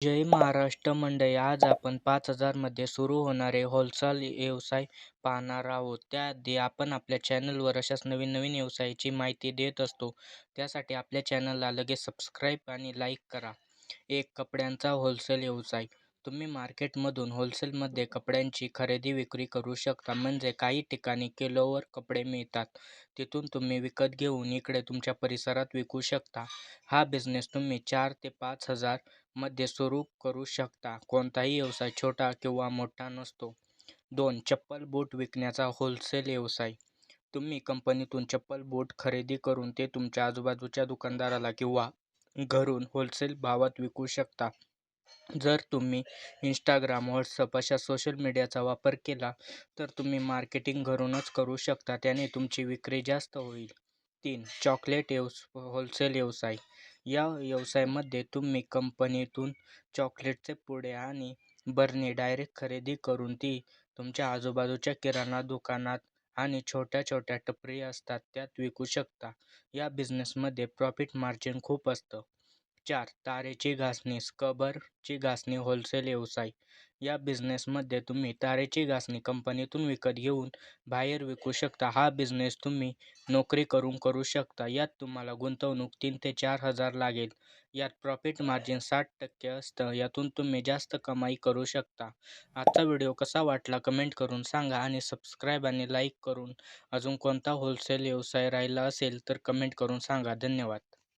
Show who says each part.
Speaker 1: जय महाराष्ट्र मंडळी आज आपण पाच हजारमध्ये सुरू होणारे होलसेल व्यवसाय पाहणार आहोत. त्याआधी आपण आपल्या चॅनलवर अशाच नवीन नवीन व्यवसायाची माहिती देत असतो. त्यासाठी आपल्या चॅनलला लगेच सबस्क्राईब आणि लाईक करा. एक कपड्यांचा होलसेल व्यवसाय. तुम्ही मार्केटमधून होलसेलमध्ये कपड्यांची खरेदी विक्री करू शकता. म्हणजे काही ठिकाणी किलोवर कपडे मिळतात. तिथून तुम्ही विकत घेऊन इकडे तुमच्या परिसरात विकू शकता. हा बिझनेस तुम्ही चार ते पाच हजारमध्ये सुरू करू शकता. कोणताही व्यवसाय छोटा किंवा मोठा नसतो. दोन चप्पल बूट विकण्याचा होलसेल व्यवसाय. तुम्ही कंपनीतून चप्पल बूट खरेदी करून ते तुमच्या आजूबाजूच्या दुकानदाराला किंवा घरून होलसेल भावात विकू शकता. जर तुम्ही इंस्टाग्राम व्हॉट्सअप अशा सोशल मीडियाचा वापर केला तर तुम्ही मार्केटिंग घरूनच करू शकता. त्याने तुमची विक्री जास्त होईल. तीन चॉकलेट व्यवस होलसेल व्यवसाय. या व्यवसायामध्ये तुम्ही कंपनीतून चॉकलेटचे पुडे आणि बरणी डायरेक्ट खरेदी करून ती तुमच्या आजूबाजूच्या किराणा दुकानात आणि छोट्या छोट्या टपरी असतात त्यात विकू शकता. या बिझनेसमध्ये प्रॉफिट मार्जिन खूप असतं. चार तारेची घासणी स्कबरची घासणी होलसेल व्यवसाय. या बिझनेसमध्ये तुम्ही तारेची घासणी कंपनीतून विकत घेऊन बाहेर विकू शकता. हा बिझनेस तुम्ही नोकरी करून करू शकता. यात तुम्हाला गुंतवणूक तीन ते चार हजार लागेल. यात प्रॉफिट मार्जिन साठ टक्के असतं. यातून तुम्ही जास्त कमाई करू शकता. आजचा व्हिडिओ कसा वाटला कमेंट करून सांगा आणि सबस्क्राईब आणि लाईक करून अजून कोणता होलसेल व्यवसाय राहिला असेल तर कमेंट करून सांगा. धन्यवाद.